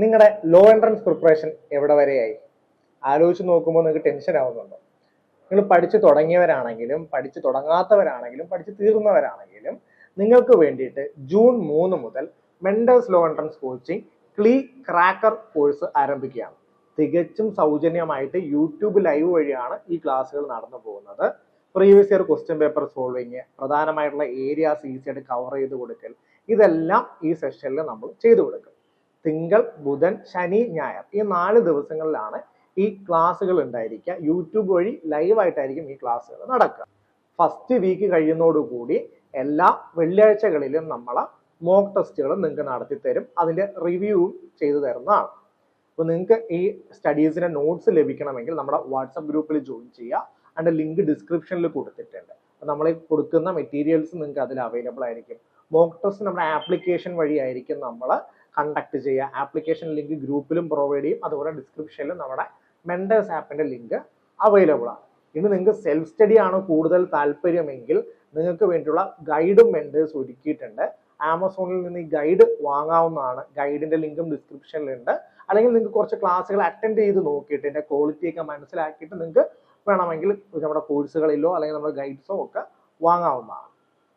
നിങ്ങളുടെ law entrance preparation എവിടെ വരെയായി? ആലോചിച്ച് നോക്കുമ്പോൾ നിങ്ങൾക്ക് ടെൻഷൻ ആവുന്നുണ്ടോ. നിങ്ങൾ പഠിച്ചു തുടങ്ങിയവരാണെങ്കിലും പഠിച്ചു തുടങ്ങാത്തവരാണെങ്കിലും പഠിച്ചു തീർന്നവരാണെങ്കിലും നിങ്ങൾക്ക് വേണ്ടിയിട്ട് ജൂൺ മൂന്ന് മുതൽ മെൻഡേഴ്സ് ലോ എൻട്രൻസ് കോച്ചിങ് ക്ലീ ക്രാക്കർ കോഴ്സ് ആരംഭിക്കുകയാണ്. തികച്ചും സൗജന്യമായിട്ട് യൂട്യൂബ് ലൈവ് വഴിയാണ് ഈ ക്ലാസ്സുകൾ നടന്നു പോകുന്നത്. Previous year question paper solving പ്രധാനമായിട്ടുള്ള ഏരിയാസ് ഈസിയായിട്ട് കവർ ചെയ്ത് കൊടുക്കൽ ഇതെല്ലാം ഈ സെഷനിൽ നമ്മൾ ചെയ്തു കൊടുക്കും. തിങ്കൾ ബുധൻ ശനി ഞായർ ഈ നാല് ദിവസങ്ങളിലാണ് ഈ ക്ലാസ്സുകൾ ഉണ്ടായിരിക്കുക. യൂട്യൂബ് വഴി ലൈവായിട്ടായിരിക്കും ഈ ക്ലാസ്സുകൾ നടക്കുക. ഫസ്റ്റ് വീക്ക് കഴിയുന്നതോടുകൂടി എല്ലാ വെള്ളിയാഴ്ചകളിലും നമ്മൾ മോക്ക് ടെസ്റ്റുകൾ നിങ്ങൾക്ക് നടത്തി തരും അതിന്റെ റിവ്യൂവും ചെയ്തു തരുന്നതാണ്. അപ്പോൾ നിങ്ങൾക്ക് ഈ സ്റ്റഡീസിന്റെ നോട്ട്സ് ലഭിക്കണമെങ്കിൽ നമ്മുടെ വാട്സപ്പ് ഗ്രൂപ്പിൽ ജോയിൻ ചെയ്യുക. അതിന്റെ ലിങ്ക് ഡിസ്ക്രിപ്ഷനിൽ കൊടുത്തിട്ടുണ്ട്. നമ്മൾ കൊടുക്കുന്ന മെറ്റീരിയൽസ് നിങ്ങൾക്ക് അതിൽ അവൈലബിൾ ആയിരിക്കും. മോക്ക് ടെസ്റ്റ് നമ്മുടെ ആപ്ലിക്കേഷൻ വഴി ആയിരിക്കും നമ്മൾ കണ്ടക്ട് ചെയ്യുക. ആപ്ലിക്കേഷൻ ലിങ്ക് ഗ്രൂപ്പിലും പ്രൊവൈഡ് ചെയ്യും. അതുപോലെ ഡിസ്ക്രിപ്ഷനിലും നമ്മുടെ മെൻഡേഴ്സ് ആപ്പിന്റെ ലിങ്ക് അവൈലബിൾ ആണ്. ഇനി നിങ്ങൾക്ക് സെൽഫ് സ്റ്റഡി ആണ് കൂടുതൽ താല്പര്യമെങ്കിൽ നിങ്ങൾക്ക് വേണ്ടിയുള്ള ഗൈഡും മെൻഡേഴ്സ് ഒരുക്കിയിട്ടുണ്ട്. ആമസോണിൽ നിന്ന് ഈ ഗൈഡ് വാങ്ങാവുന്നതാണ്. ഗൈഡിന്റെ ലിങ്കും ഡിസ്ക്രിപ്ഷനിലുണ്ട് അല്ലെങ്കിൽ നിങ്ങൾക്ക് കുറച്ച് ക്ലാസ്സുകൾ അറ്റൻഡ് ചെയ്ത് നോക്കിയിട്ട് എന്റെ ക്വാളിറ്റിയൊക്കെ മനസ്സിലാക്കിയിട്ട് നിങ്ങൾക്ക് വേണമെങ്കിൽ നമ്മുടെ കോഴ്സുകളിലോ അല്ലെങ്കിൽ നമ്മുടെ ഗൈഡ്സോ ഒക്കെ വാങ്ങാവുന്നതാണ്.